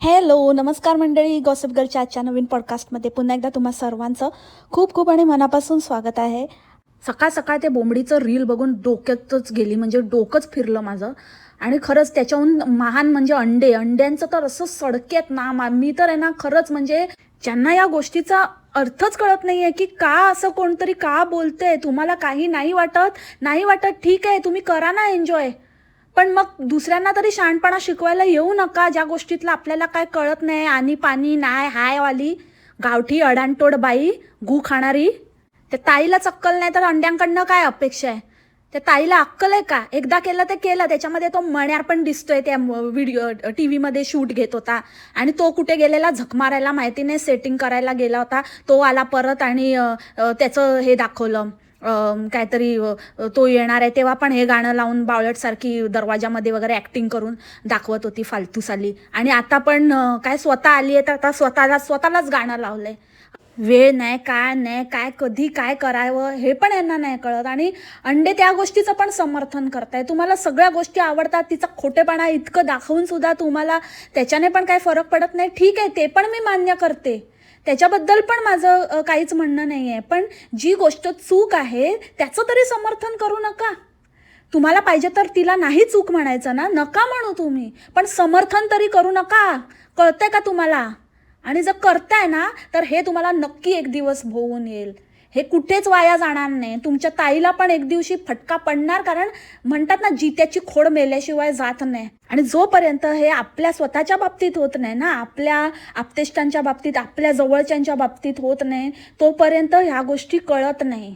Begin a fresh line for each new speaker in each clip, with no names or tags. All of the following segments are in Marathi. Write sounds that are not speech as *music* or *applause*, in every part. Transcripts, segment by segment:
हॅलो नमस्कार मंडळी. गॉसिप गर्लच्या आजच्या नवीन पॉडकास्टमध्ये पुन्हा एकदा तुम्हा सर्वांचं खूप खूप आणि मनापासून स्वागत आहे. सकाळ सकाळ ते बोंबडीचं रील बघून डोक्यातच गेली म्हणजे डोकंच फिरलं माझं. आणि खरंच त्याच्याहून महान म्हणजे अंडे. अंड्यांचं तर असं सडकेत ना मा- मी तर आहे ना खरंच म्हणजे ज्यांना या गोष्टीचा अर्थच कळत नाही आहे की का असं कोणतरी का बोलतंय तुम्हाला काही नाही वाटत? नाही वाटत? ठीक आहे तुम्ही करा ना एन्जॉय पण मग दुसऱ्यांना तरी शहाणपणा शिकवायला येऊ नका. ज्या गोष्टीतलं आपल्याला काय कळत नाही आणि पाणी नाही हाय वाली गावठी अडाणटोड बाई गू खाणारी. त्या ताईला चक्कल नाही तर अंड्यांकडनं काय अपेक्षा आहे? त्या ताईला अक्कल आहे का? एकदा केलं ते केलं. त्याच्यामध्ये तो मण्यार पण दिसतोय त्या व्हिडिओ टी व्हीमध्ये शूट घेत होता. आणि तो कुठे गेलेला? झक मारायला माहिती नाही. सेटिंग करायला गेला होता. तो आला परत आणि त्याचं हे दाखवलं. काहीतरी तो येणार आहे तेव्हा पण हे गाणं लावून बावळटसारखी दरवाजामध्ये वगैरे ॲक्टिंग करून दाखवत होती फालतू साली. आणि आता पण काय स्वतः आली आहे तर आता स्वतःला स्वतःलाच गाणं लावलंय. वेळ नाही काय नाही काय कधी काय करावं हे पण यांना नाही कळत. आणि अंडे त्या गोष्टीचं पण समर्थन करताय. तुम्हाला सगळ्या गोष्टी आवडतात तिचा खोटेपणा इतकं दाखवून सुद्धा तुम्हाला त्याच्याने पण काय फरक पडत नाही. ठीक आहे ते पण मी मान्य करते. त्याच्याबद्दल पण माझं काहीच म्हणणं नाही आहे पण जी गोष्ट चूक आहे त्याचं तरी समर्थन करू नका. तुम्हाला पाहिजे तर तिला नाही चूक म्हणायचं ना? नका म्हणू तुम्ही. पण समर्थन तरी करू नका. कळतंय का तुम्हाला? आणि जर करताय ना तर हे तुम्हाला नक्की एक दिवस भोवून येईल. हे कुठेच वाया जाणार नाही. तुमच्या ताईला पण एक दिवशी फटका पडणार कारण म्हणतात ना जित्याची खोड मेल्याशिवाय जात नाही. आणि जोपर्यंत हे आपल्या स्वतःच्या बाबतीत होत नाही ना आपल्या आपतेष्टांच्या बाबतीत आपल्या जवळच्यांच्या बाबतीत होत नाही तोपर्यंत ह्या गोष्टी कळत नाही.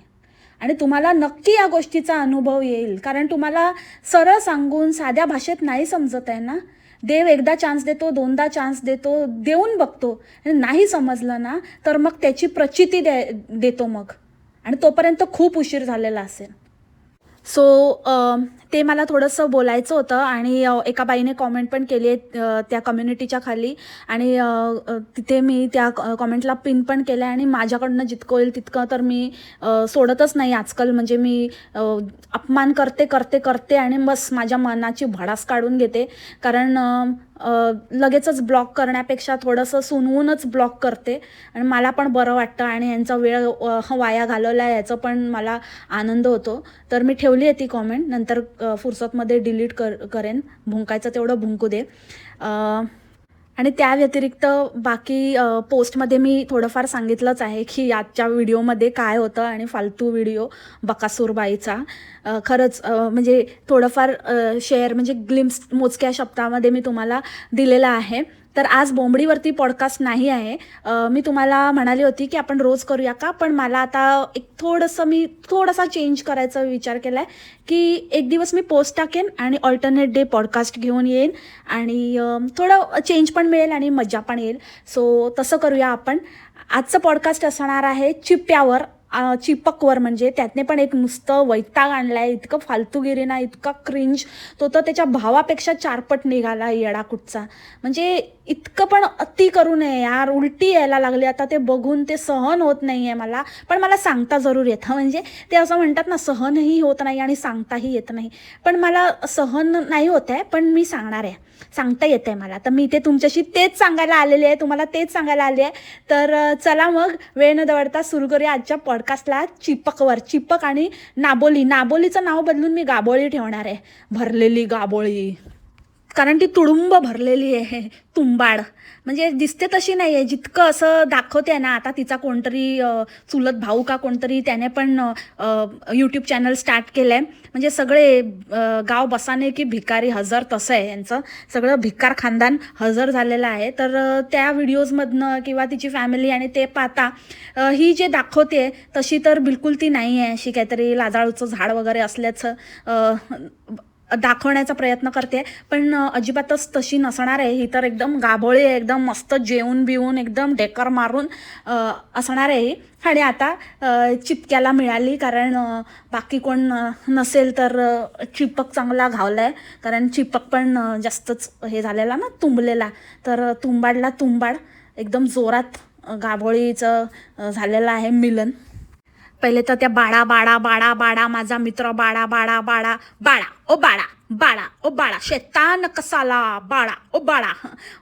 आणि तुम्हाला नक्की या गोष्टीचा अनुभव येईल. कारण तुम्हाला सरळ सांगून साध्या भाषेत नाही समजत आहे ना. देव एकदा चान्स देतो दोनदा चान्स देतो देऊन बघतो. नाही समजलं ना तर मग त्याची प्रचिती दे देतो मग. आणि तोपर्यंत खूप उशीर झालेला असेल. सो ते मला थोडंसं बोलायचं होतं आणि एका बाईने कॉमेंट पण केली आहे त्या कम्युनिटीच्या खाली. आणि तिथे मी त्या कॉमेंटला पिन पण केलं आहे आणि माझ्याकडनं जितकं होईल तितकं तर मी सोडतच नाही आजकाल. म्हणजे मी अपमान करते करते करते आणि बस माझ्या मनाची भडास काढून घेते. कारण लगेचच ब्लॉक करण्यापेक्षा थोडंसं सुनवूनच ब्लॉक करते. आणि मला पण बरं वाटतं आणि यांचा वेळ वाया घालवला याचं पण मला आनंद होतो. तर मी ठेवली आहे ती कॉमेंट नंतर फुरसतमध्ये डिलीट कर करेन. भुंकायचं तेवढं भुंकू दे. आणि त्या व्यतिरिक्त बाकी पोस्टमध्ये मी थोडंफार सांगितलंच आहे की आजच्या व्हिडिओमध्ये काय होतं आणि फालतू व्हिडिओ बकासूरबाईचा. खरंच म्हणजे थोडंफार शेअर म्हणजे ग्लिम्स मोजक्या शब्दामध्ये मी तुम्हाला दिलेला आहे. तर आज बोंबडीवरती पॉडकास्ट नाही आहे. मी तुम्हाला म्हणाली होती की आपण रोज करूया का? पण मला आता एक थोडंसं मी थोडासा चेंज करायचा विचार केला आहे की एक दिवस मी पोस्ट टाकेन आणि ऑल्टरनेट डे पॉडकास्ट घेऊन येईन आणि थोडं चेंज पण मिळेल आणि मजा पण येईल. सो तसं करूया आपण. आजचं पॉडकास्ट असणार आहे चिप्प्यावर चिपकवर म्हणजे त्यातने पण एक नुसतं वैताग आणलाय. इतकं फालतूगिरी ना इतका क्रिंज तो तर त्याच्या भावापेक्षा चारपट निघाला येडा कुठचा. म्हणजे इतकं पण अति करू नये यार. उलटी यायला लागली. आता ते बघून ते सहन होत नाही आहे मला. पण मला सांगता जरूर येतं. म्हणजे ते असं म्हणतात ना सहनही होत नाही आणि सांगताही येत नाही. पण मला सहन नाही होत आहे पण मी सांगणार आहे. सांगता येत आहे मला. तर मी ते तुमच्याशी तेच सांगायला आलेले आहे. तुम्हाला तेच सांगायला आले आहे. तर चला मग. वेळ न दवडता सुरू करूया आजच्या पॉडकास्टला चिपकवर. चिपक आणि नाबोली. नाबोलीचं नाव बदलून मी गाबोळी ठेवणार आहे. भरलेली गाबोळी. कारण ती तुडुंब भरलेली आहे तुंबाड. म्हणजे दिसते तशी नाही आहे जितकं असं दाखवते ना आता तिचा कोणतरी चुलत भाऊ का कोणतरी त्याने पण यूट्यूब चॅनल स्टार्ट केलं आहे म्हणजे सगळे गाव बसाने की भिकारी हजर तसं आहे यांचं. सगळं भिकार खानदान हजर झालेलं आहे. तर त्या व्हिडिओजमधनं किंवा तिची फॅमिली आणि ते पाहता ही जे दाखवते तशी तर बिलकुल ती नाही आहे अशी काहीतरी लाजाळूचं झाड वगैरे असल्याचं दाखवण्याचा प्रयत्न करते. पण अजिबातच तशी नसणार आहे. ही तर एकदम गाभोळी आहे. एकदम मस्त जेवून बिवून एकदम डेकर मारून असणार आहे ही. आणि आता चिपक्याला मिळाली. कारण बाकी कोण नसेल तर चिपक चांगला घावला आहे कारण चिपक पण जास्तच हे झालेला ना तुंबलेला. तर तुंबाडला तुंबाड. एकदम जोरात गाभोळीचं झालेलं आहे मिलन. पहिले तर त्या बाळा बाळा बाळा बाळा माझा मित्र बाळा बाळा बाळा बाळा ओ बाळा बाळा ओ बाळा शेतान कसाला बाळा ओ बाळा.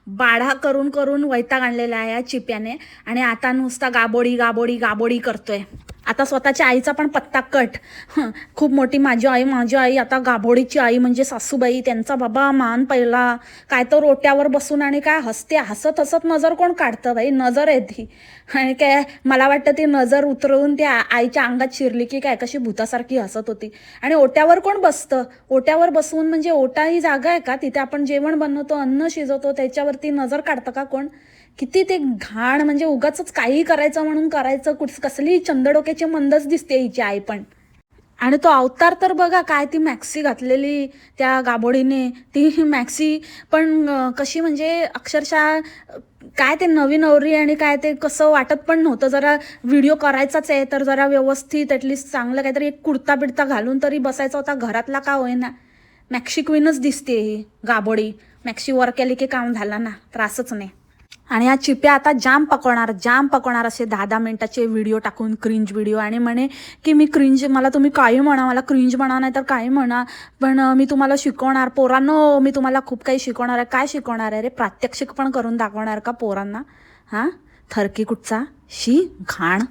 बाळा करून करून वैताग आणलेला आहे या चिप्याने आणि आता नुसता गाबोडी गाबोडी गाबोडी करतोय. आता स्वतःच्या आईचा पण पत्ता कट. हं, खूप मोठी माझी आई माझी आई आता गाभोडीची आई म्हणजे सासूबाई त्यांचा बाबा मान पहिला. काय तर रोट्यावर बसून आणि काय हसते हसत हसत नजर कोण काढतं बाई? नजर आहे ती. आणि काय मला वाटतं ती नजर उतरवून त्या आईच्या अंगात शिरली की काय कशी भूतासारखी हसत होती. आणि ओट्यावर कोण बसतं? ओट्यावर बसवून म्हणजे ओटा ही जागा आहे का? तिथे आपण जेवण बनवतो अन्न शिजवतो त्याच्यावरती नजर काढतं का कोण? किती ते घाण म्हणजे उगाच काही करायचं म्हणून करायचं कुठ कसली चंदडोक्याची मंदच दिसते हिची आई पण. आणि तो अवतार तर बघा काय ती मॅक्सी घातलेली त्या गाबोडीने ती मॅक्सी पण कशी म्हणजे अक्षरशः काय ते नवीन नवरी आणि काय ते कसं वाटत पण नव्हतं. जरा व्हिडिओ करायचाच आहे तर जरा व्यवस्थित ॲटलिस्ट चांगलं काहीतरी एक कुडता बिडता घालून तरी बसायचा होता. घरातला का होईना. मॅक्सी क्वीनच दिसते ही गाबोडी. मॅक्सी वर केली की काम झाला ना. त्रासच नाही. आणि या चिप्या आता जाम पकवणार जाम पकवणार असे दहा दहा मिनिटाचे व्हिडिओ टाकून क्रिंज व्हिडिओ आणि म्हणे की मी क्रिंज मला तुम्ही काही म्हणा मला क्रिंज म्हणा नाही तर काही म्हणा पण मी तुम्हाला शिकवणार पोरांनो मी तुम्हाला खूप काही शिकवणार आहे. काय शिकवणार आहे रे? प्रात्यक्षिक पण करून दाखवणार का पोरांना? हां? थरकी कुठचा? शी घाण.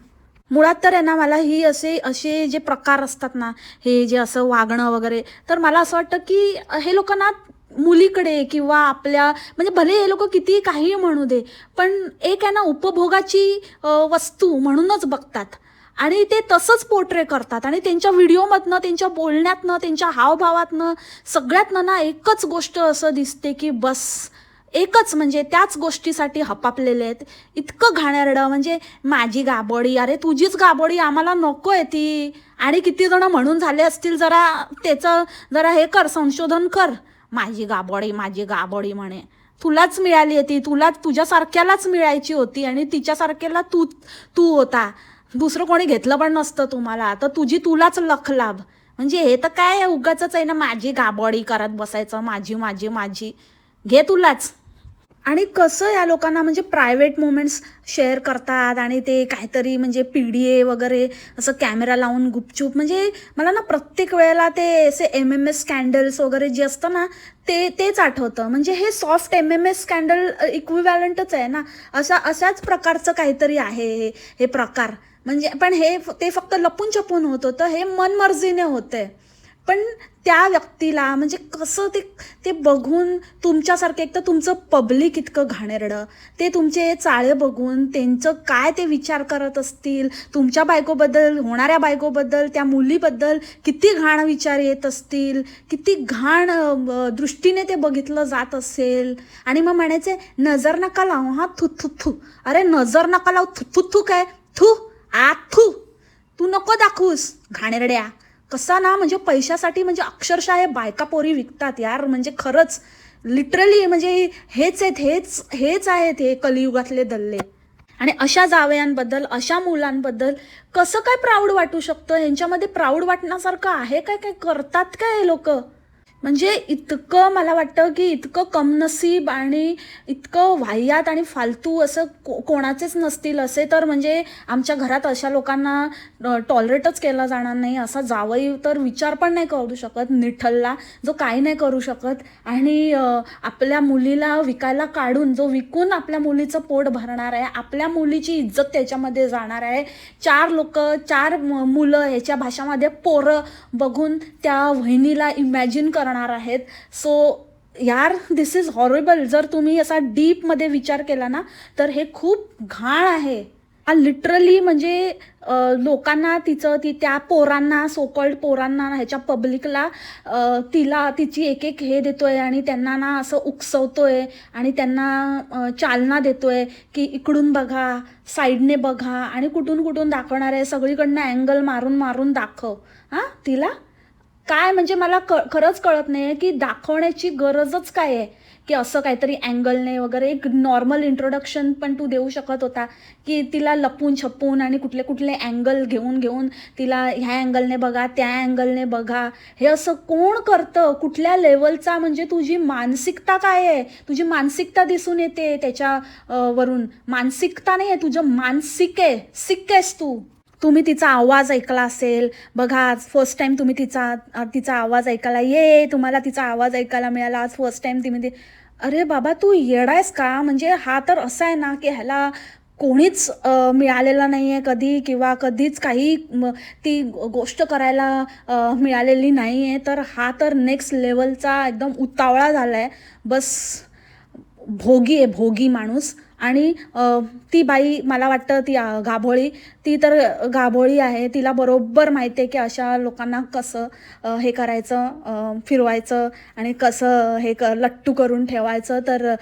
मुळात तर आहे ना मला ही असे असे जे प्रकार असतात ना हे जे असं वागणं वगैरे तर मला असं वाटतं की हे लोक ना मुलीकडे किंवा आपल्या म्हणजे भले हे लोक किती काही म्हणू दे पण एक आहे ना उपभोगाची वस्तू म्हणूनच बघतात. आणि ते तसंच पोर्ट्रे करतात. आणि त्यांच्या व्हिडिओमधनं त्यांच्या बोलण्यातनं त्यांच्या हावभावातनं सगळ्यातनं ना एकच गोष्ट असं दिसते की बस एकच म्हणजे त्याच गोष्टीसाठी हपापलेले आहेत. इतकं घाणेरडं म्हणजे माझी गाबोडी अरे तुझीच गाबोडी आम्हाला नको आहे ती. आणि किती जण म्हणून झाले असतील जरा त्याचं जरा हे कर संशोधन कर. माझी गाबोडी माझी गाबोडी म्हणे. तुलाच मिळाली होती ती तुला तुझ्यासारख्यालाच मिळायची होती आणि तिच्यासारख्याला तू तू होता. दुसरं कोणी घेतलं पण नसतं तुम्हाला. तर तुझी तुलाच लख लाभ. म्हणजे हे तर काय उगाच आहे ना माझी गाबोडी करत बसायचं माझी माझी माझी. घे तुलाच. आणि कसं या लोकांना म्हणजे प्रायव्हेट मोमेंट्स शेअर करतात आणि ते काहीतरी म्हणजे पी डी ए वगैरे असं कॅमेरा लावून गुपचूप म्हणजे मला ना प्रत्येक वेळेला ते असे एम एम एस स्कॅन्डल्स वगैरे जे असतं ना ते तेच आठवतं. म्हणजे हे soft M M S scandal इक्विव्हॅलंटच आहे ना. असा अशाच प्रकारचं काहीतरी आहे हे हे प्रकार. म्हणजे पण हे ते फक्त लपून छपून होत होतं. हे मनमर्जीने होतंय. पण त्या व्यक्तीला म्हणजे कसं ते ते बघून तुमच्यासारखं एक तर तुमचं पब्लिक इतकं घाणेरडं. ते तुमचे चाळे बघून त्यांचं काय ते विचार करत असतील? तुमच्या बायकोबद्दल होणाऱ्या बायकोबद्दल त्या मुलीबद्दल किती घाण विचार येत असतील? किती घाण दृष्टीने ते बघितलं जात असेल? आणि मग म्हणायचे नजर नका लावू हा थू थू थू. अरे नजर नका लावू थू थू थू काय? थू आ थू. तू नको दाखवूस घाणेरड्या. कसा ना म्हणजे पैशासाठी म्हणजे अक्षरशः हे बायका पोरी विकतात यार. म्हणजे खरंच लिटरली म्हणजे हेच आहेत हेच हेच आहेत हे कलियुगातले दल्ले. आणि अशा जावयांबद्दल अशा मुलांबद्दल कसं काय प्राऊड वाटू शकतं? ह्यांच्यामध्ये प्राऊड वाटण्यासारखं आहे काय? काय करतात काय हे लोक? म्हणजे इतकं मला वाटतं की इतकं कमनसीब आणि इतकं वाह्यात आणि फालतू असं को कोणाचेच नसतील असे तर म्हणजे आमच्या घरात अशा लोकांना टॉलरेटच केला जाणार नाही असा जावई तर विचार पण नाही करू शकत निठल्ला जो काही नाही करू शकत. आणि आपल्या मुलीला विकायला काढून जो विकून आपल्या मुलीचं पोट भरणार आहे आपल्या मुलीची इज्जत त्याच्यामध्ये जाणार आहे. चार लोक चार मुलं ह्याच्या भाषामध्ये पोरं बघून त्या वहिनीला इमॅजिन करणार आहेत. सो यार दिस इज हॉरेबल जर तुम्ही असा डीपमध्ये विचार केला ना तर हे खूप घाण आहे. हा लिटरली म्हणजे लोकांना तिचं ती त्या पोरांना सोकॉल्ड पोरांना ह्याच्या पब्लिकला तिला तिची एक एक हे देतोय आणि त्यांना ना असं उकसवतोय आणि त्यांना चालना देतोय की इकडून बघा साईडने बघा आणि कुठून कुठून दाखवणार आहे सगळीकडनं अँगल मारून मारून दाखव. हां तिला? काय म्हणजे मला क खरंच कळत नाही की दाखवण्याची गरजच काय आहे? की असं काहीतरी अँगलने वगैरे एक नॉर्मल इंट्रोडक्शन पण तू देऊ शकत होता की तिला लपून छपून आणि कुठले कुठले अँगल घेऊन घेऊन तिला ह्या अँगलने बघा त्या अँगलने बघा. हे असं कोण करतं? कुठल्या लेवलचा म्हणजे तुझी मानसिकता काय आहे? तुझी मानसिकता दिसून येते त्याच्या वरून. मानसिकता नाही आहे तुझं मानसिक आहे. सिक आहेस तू. तुम्ही तिचा आवाज ऐकला असेल. बघा आज फर्स्ट टाईम तुम्ही तिचा तिचा आवाज ऐकायला ये तुम्हाला तिचा आवाज ऐकायला मिळाला. आज फर्स्ट टाईम तुम्ही ते अरे बाबा तू येडायस का? म्हणजे हा तर असा आहे ना की ह्याला कोणीच मिळालेला मिळालेलं नाही आहे कधी किंवा कधीच काही ती गोष्ट करायला मिळालेली नाही आहे तर हा तर नेक्स्ट लेवलचा एकदम उतावळा झाला आहे बस भोगी आहे भोगी माणूस. आणि ती बाई मला वाटतं ती गाभोळी ती तर गाभोळी आहे. तिला बरोबर माहिती आहे की अशा लोकांना कसं हे करायचं फिरवायचं आणि कसं हे क लट्टू करून ठेवायचं. तर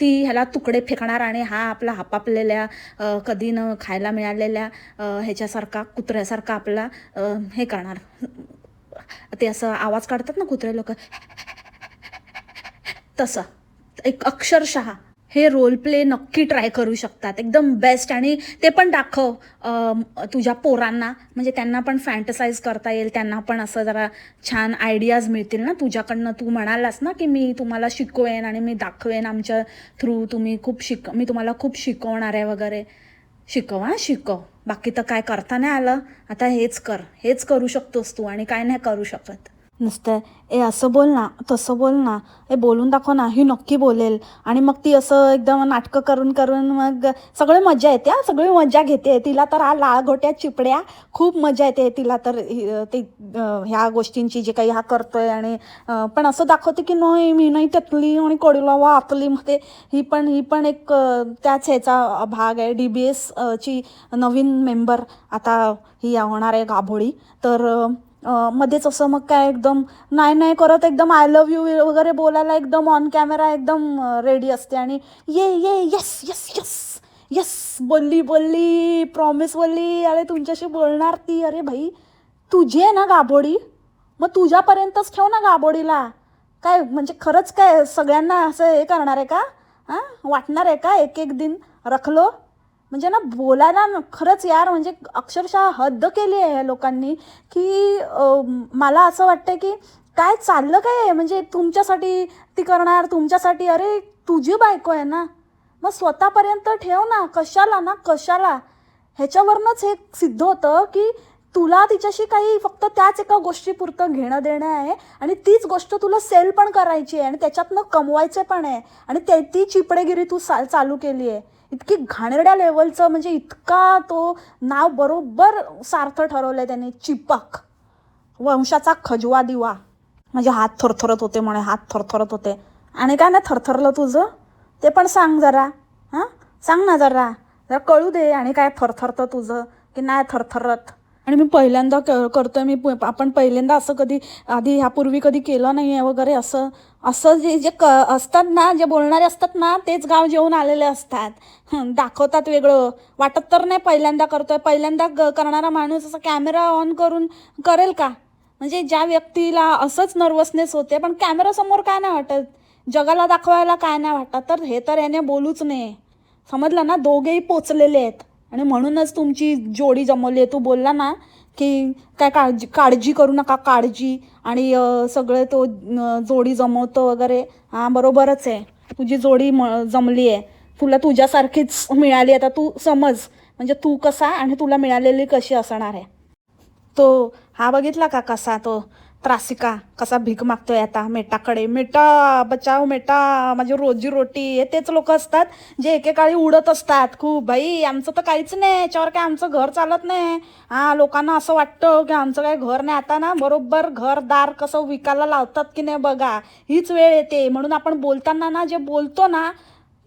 ती ह्याला तुकडे फेकणार आणि हा आपला हापापलेल्या कधी न खायला मिळालेल्या ह्याच्यासारखा कुत्र्यासारखा आपला हे करणार. ते असं आवाज काढतात ना कुत्रे लोक. तसं. एक अक्षरशः हे रोल प्ले नक्की ट्राय करू शकतात. एकदम बेस्ट आणि ते पण दाखव तुझ्या पोरांना. म्हणजे त्यांना पण फॅन्टसाईज करता येईल. त्यांना पण असं जरा छान आयडियाज मिळतील ना. तुझ्याकडनं तू म्हणालास ना की मी तुम्हाला शिकवेन आणि मी दाखवेन आमच्या थ्रू तुम्ही खूप शिक मी तुम्हाला खूप शिकवणार आहे वगैरे. शिकव हां शिकव. बाकी तर काय करता नाही आलं. आता हेच कर. हेच करू शकतोस तू आणि काय नाही करू शकत. नुसतं ए असं बोल ना तसं बोल ना ए बोलून दाखव ना ही नक्की बोलेल. आणि मग ती असं एकदम नाटकं करून करून मग सगळे मजा येते हा सगळी मजा घेते. तिला तर हा लाळघोट्या चिपड्या खूप मजा येते. तिला तर ते ह्या गोष्टींची जे काही हा करतोय आणि पण असं दाखवते की नाही मी नाही त्यातली आणि कडीला आतली मध्ये ही पण ही पण एक त्याच ह्याचा भाग आहे. डी बी एस ची नवीन मेंबर आता ही होणार आहे गाभोळी. तर मध्येच असं मग काय एकदम नाही नाही करत एकदम आय लव्ह यू वगैरे बोलायला एकदम ऑन कॅमेरा एकदम रेडी असते आणि ये ये यस यस यस यस बोलली बोलली प्रॉमिस बोलली अरे तुमच्याशी बोलणार ती अरे भाई तुझी आहे ना गाबोडी? मग तुझ्यापर्यंतच ठेव ना गाभोडीला काय म्हणजे खरंच काय सगळ्यांना असं हे करणार आहे का? हां? वाटणार आहे का एक एक दिन? रखलो? म्हणजे ना बोलायला खरंच यार म्हणजे अक्षरशः हद्द केली आहे या लोकांनी की मला असं वाटतं की काय चाललं काय आहे? म्हणजे तुमच्यासाठी ती करणार तुमच्यासाठी अरे तुझी बायको आहे ना. मग स्वतःपर्यंत ठेव ना कशाला ना कशाला. ह्याच्यावरनंच हे सिद्ध होतं की तुला तिच्याशी काही फक्त त्याच एका गोष्टीपुरतं घेणं देणं आहे आणि तीच गोष्ट तुला सेल पण करायची आहे आणि त्याच्यातनं कमवायचे पण आहे आणि ते ती चिपडेगिरी तू सा चालू केली आहे. इतकी घाणेरड्या लेवलचं म्हणजे इतका तो नाव बरोबर सार्थ ठरवलं आहे त्याने. चिपक. वंशाचा खजवा दिवा. म्हणजे हात थरथरत होते म्हणे हात थरथरत होते. आणि काय ना थरथरलं तुझं? ते पण सांग जरा. हां? सांग ना जरा. जरा कळू दे आणि काय थरथरतं तुझं की नाही थरथरत. आणि मी पहिल्यांदा क करतोय मी प- आपण पहिल्यांदा असं कधी आधी ह्यापूर्वी कधी केलं नाही आहे वगैरे असं असं जे जे क असतात ना जे बोलणारे असतात ना तेच गाव जेवून आलेले असतात. हं, दाखवतात वेगळं. वाटत तर नाही पहिल्यांदा करतोय. पहिल्यांदा ग करणारा माणूस असा कॅमेरा ऑन करून करेल का? म्हणजे ज्या व्यक्तीला असंच नर्वसनेस होते पण कॅमेरासमोर काय नाही वाटत. जगाला दाखवायला काय नाही वाटत. तर हे तर याने बोलूच नाही समजलं ना? दोघेही पोचलेले आहेत. आणि म्हणूनच तुमची जोडी जमवली. आहे तू बोलला ना की काय काळजी काळजी करू नका काळजी. आणि सगळे तो जोडी जमवतो वगैरे. हां बरोबरच आहे. तुझी जोडी म जमली आहे. तुला तुझ्यासारखीच मिळाली. आता तू समज म्हणजे तू कसा आणि तुला मिळालेली कशी असणार आहे? तो हा बघितला का कसा तो? त्रासिका कसा भीक मागतोय आता? मेटाकडे. मेटा बचाव मेटा माझी रोजी रोटी. हे तेच लोक असतात जे एकेकाळी उडत असतात. खूप बाई आमचं तर काहीच नाही. याच्यावर काय आमचं घर चालत नाही. हा लोकांना असं वाटतं की आमचं काय घर नाही. आता ना बरोबर घरदार कसं विकायला लावतात की नाही बघा? हीच वेळ येते. म्हणून आपण बोलताना ना जे बोलतो ना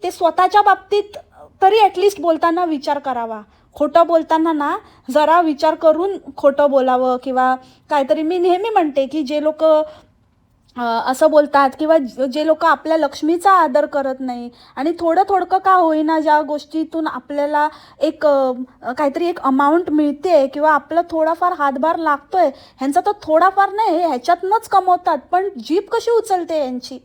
ते स्वतःच्या बाबतीत तरी ॲटलिस्ट बोलताना विचार करावा. खोटं बोलताना ना जरा विचार करून खोटं बोलावं किंवा काहीतरी मी नेहमी म्हणते की जे लोक असं बोलतात किंवा जे लोक आपल्या लक्ष्मीचा आदर करत नाही आणि थोडं थोडकं का होईना ज्या गोष्टीतून आपल्याला एक काहीतरी एक अमाऊंट मिळते किंवा आपला थोडाफार हातभार लागतोय ह्यांचा तर थोडाफार नाही हे ह्याच्यातनंच कमवतात पण जीप कशी उचलते यांची?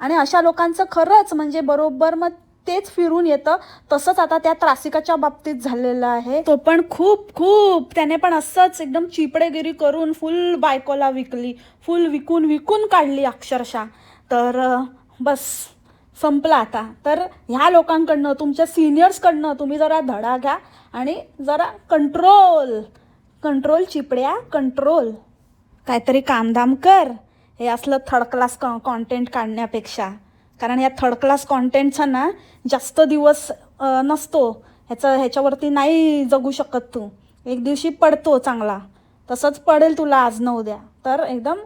आणि अशा लोकांचं खरंच म्हणजे बरोबर मग तेच फिरून येतं. तसंच आता त्या त्रासिकाच्या बाबतीत झालेलं आहे. तो पण खूप खूप त्याने पण असंच एकदम चिपडेगिरी करून फुल बायकोला विकली. फुल विकून विकून काढली अक्षरशः. तर बस संपला आता. तर ह्या लोकांकडनं तुमच्या सिनियर्सकडनं तुम्ही जरा धडा घ्या आणि जरा कंट्रोल कंट्रोल चिपड्या कंट्रोल काहीतरी कामधाम कर. हे असलं थर्ड क्लास कॉ कॉन्टेंट काढण्यापेक्षा. कारण या थर्ड क्लास कॉन्टेंटचा ना जास्त दिवस नसतो. ह्याचं ह्याच्यावरती नाही जगू शकत तू. एक दिवशी पडतो चांगला. तसंच पडेल तुला आज न उद्या. तर एकदम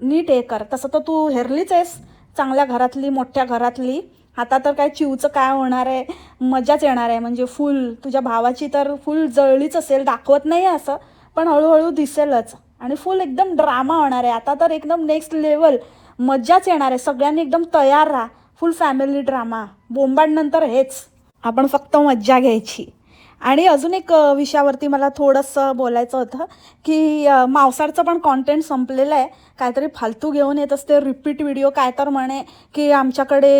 नीट हे कर. तसं तर तू हेरलीच आहेस चांगल्या घरातली मोठ्या घरातली. आता तर काय चिवचं काय होणार आहे? मजाच येणार आहे. म्हणजे फुल तुझ्या भावाची तर फुल जळलीच असेल दाखवत नाही आहे असं. पण हळूहळू दिसेलच. आणि फुल एकदम ड्रामा होणार आहे. आता तर एकदम नेक्स्ट लेवल मज्जाच येणार आहे. सगळ्यांनी एकदम तयार राहा. फुल फॅमिली ड्रामा बोंबाडनंतर हेच. आपण फक्त मज्जा घ्यायची. आणि अजून एक विषयावरती मला थोडंसं बोलायचं होतं की मांसाळचं पण कॉन्टेंट संपलेलं आहे. काहीतरी फालतू घेऊन येत असते. रिपीट व्हिडिओ काय तर म्हणे की आमच्याकडे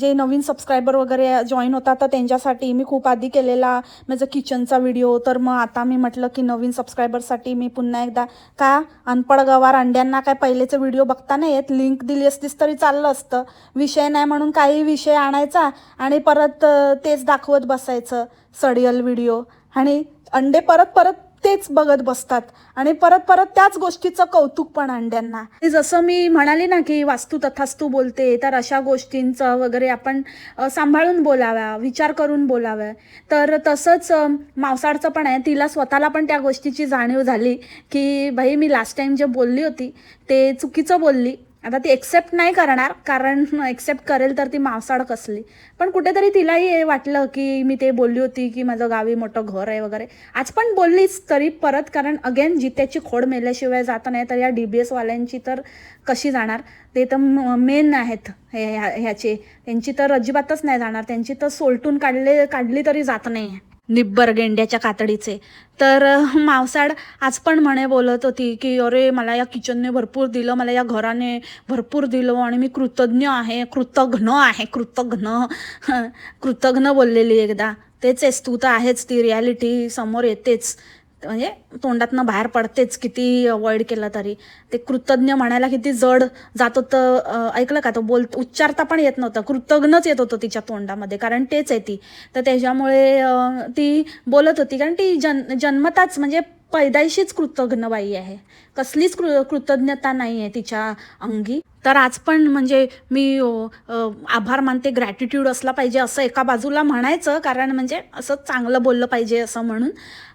जे नवीन सबस्क्रायबर वगैरे जॉईन होतात तर त्यांच्यासाठी मी खूप आधी केलेला माझं किचनचा व्हिडिओ तर मग आता मी म्हटलं की नवीन सबस्क्रायबरसाठी मी पुन्हा एकदा का अनपड गवार अंड्यांना काय पहिलेचे व्हिडिओ बघता नाही येत. लिंक दिली असतीस तरी चाललं असतं. विषय नाही म्हणून काही विषय आणायचा आणि परत तेच दाखवत बसायचं. सडियल व्हिडिओ आणि अंडे परत परत तेच बघत बसतात. आणि परत परत त्याच गोष्टीचं कौतुक पण अंड्यांना. जसं मी म्हणाली ना की वास्तू तथास्तू बोलते तर अशा गोष्टींचं वगैरे आपण सांभाळून बोलाव्या विचार करून बोलाव्या तर तसंच अ, मावसाडचं पण आहे. तिला स्वतःला पण त्या गोष्टीची जाणीव झाली की भाई मी लास्ट टाईम जे बोलली होती ते चुकीचं बोलली. आता ती एक्सेप्ट नाही करणार कारण एक्सेप्ट करेल तर ती मावसाड कसली. पण कुठेतरी तिलाही हे वाटलं की मी ते बोलली होती की माझं गावी मोठं घर आहे वगैरे. आज पण बोललीच तरी परत कारण अगेन जित्याची खोड मेल्याशिवाय जात नाही तर या डी बी एसवाल्यांची तर कशी जाणार? ते तर मेन आहेत हे ह्या- ह्याचे. त्यांची तर अजिबातच नाही जाणार. त्यांची तर सोलटून काढले काढली तरी जात नाही. निब्बर गेंड्याच्या कातडीचे. तर मावसाड आज पण म्हणे बोलत होती की अरे मला या किचनने भरपूर दिलं मला या घराने भरपूर दिलं आणि मी कृतज्ञ आहे कृतघ्न आहे कृतघ्न *laughs* कृतघ्न बोललेली एकदा. तेच आहेस तू तर आहेच ती रियालिटी समोर येतेच. म्हणजे तोंडातनं बाहेर पडतेच किती अवॉइड केलं तरी. ते कृतज्ञ म्हणायला किती जड जात होतं ऐकलं का? तो बोल उच्चारता पण येत नव्हतं. कृतज्ञच येत होतं तिच्या तोंडामध्ये कारण तेच आहे ती. तर त्याच्यामुळे ती बोलत होती कारण ती जन जन्मताच म्हणजे पैदाइशीच कृतज्ञ बाई आहे. कसलीच कृ कृतज्ञता नाही आहे तिच्या अंगी. तर आज पण म्हणजे मी आभार मानते ग्रॅटिट्यूड असला पाहिजे असं एका बाजूला म्हणायचं कारण म्हणजे असं चांगलं बोललं पाहिजे असं म्हणून.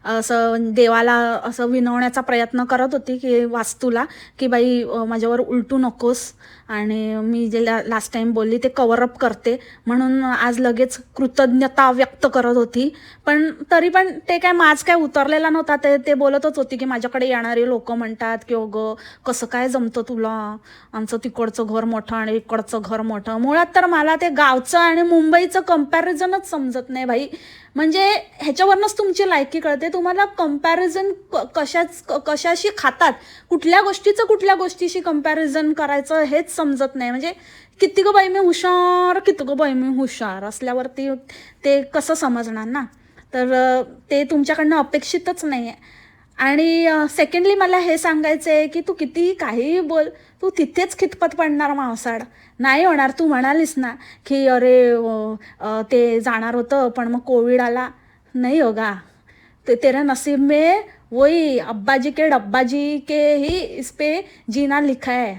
असं देवाला असं विनवण्याचा प्रयत्न करत होती की वास्तूला की बाई माझ्यावर उलटू नकोस आणि मी जे ला लास्ट टाईम बोलली ते कवरअप करते. म्हणून आज लगेच कृतज्ञता व्यक्त करत होती. पण तरी पण ते काय माझ काय उतरलेला नव्हता. ते ते बोलतच होती की माझ्याकडे येणारे लोक म्हणतात की अगं कसं काय जमतं तुला? आमचं तिकडं इकडचं घर मोठं आणि इकडचं घर मोठं. मुळात तर मला ते गावचं आणि मुंबईचं कम्पॅरिझनच समजत नाही भाई. म्हणजे ह्याच्यावरनंच तुमची लायकी कळते. तुम्हाला कंपॅरिझन कशाच कशाशी खातात? कुठल्या गोष्टीचं कुठल्या गोष्टीशी कंपॅरिझन करायचं हेच समजत नाही. म्हणजे किती गं बाई मी हुशार किती गं बाई मी हुशार असल्यावरती ते कसं समजणार ना? तर ते तुमच्याकडनं अपेक्षितच नाही आहे आणि सेकंडली मला हे सांगायचं आहे की तू कितीही काहीही बोल तू तिथेच खितपत पडणार मावसाड नाही होणार तू म्हणालीस ना की अरे ते जाणार होतं पण मग कोविड आला. नाही होगा ते तेरा नसीब में वही अब्बाजी के डब्बाजी के ही इस पे जीना लिखा आहे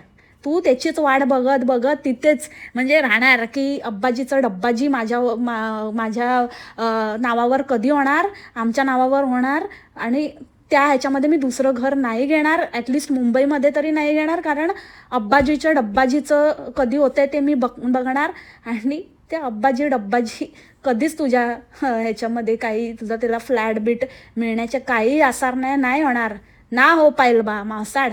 तू त्याचीच वाट बघत बघत तिथेच म्हणजे राहणार की अब्बाजीचं डब्बाजी माझ्या मा, माझ्या नावावर कधी होणार? आमच्या नावावर होणार? आणि त्या ह्याच्यामध्ये मी दुसरं घर नाही घेणार ॲटलिस्ट मुंबईमध्ये तरी नाही घेणार कारण अब्बाजीच्या डब्बाजीचं कधी होतंय ते मी बघ बघणार आणि त्या अब्बाजी डब्बाजी कधीच तुझ्या ह्याच्यामध्ये काही तुझा त्याला फ्लॅट बीट मिळण्याचे काही आसार नाही नाही होणार. ना हो पाहिल बा मावसाड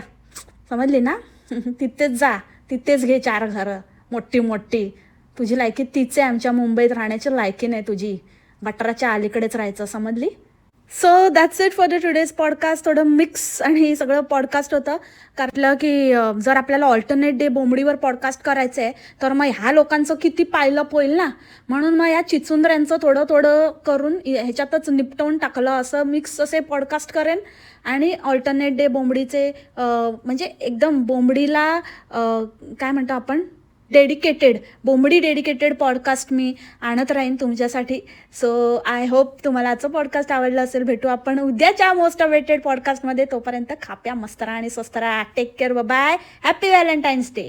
समजली ना? *laughs* तिथेच जा तिथेच घे चार घरं मोठी मोठी. तुझी लायकी तीच आहे आमच्या मुंबईत राहण्याची लायकी नाही तुझी. गटाराच्या अलीकडेच राहायचं समजली? So that's it for the today's podcast थोडं मिक्स आणि हे सगळं पॉडकास्ट होतं. कारण की जर आपल्याला ऑल्टरनेट डे बोंबडीवर पॉडकास्ट करायचं आहे तर मग ह्या लोकांचं किती पाहिलं पोईल ना? म्हणून मग या चिचुंद्र्यांचं थोडं थोडं करून ह्याच्यातच निपटवून टाकलं असं मिक्स असे पॉडकास्ट करेन. आणि ऑल्टरनेट डे बोंबडीचे म्हणजे एकदम बोंबडीला काय म्हणतो आपण? डेडिकेटेड बोंबडी डेडिकेटेड पॉडकास्ट मी आणत राहीन तुमच्यासाठी. सो आय होप तुम्हाला आजचं पॉडकास्ट आवडलं असेल. भेटू आपण उद्याच्या मोस्ट अवेटेड पॉडकास्टमध्ये तोपर्यंत खाप्या मस्त राहा आणि स्वस्त राहा. Take care bye happy Valentine's day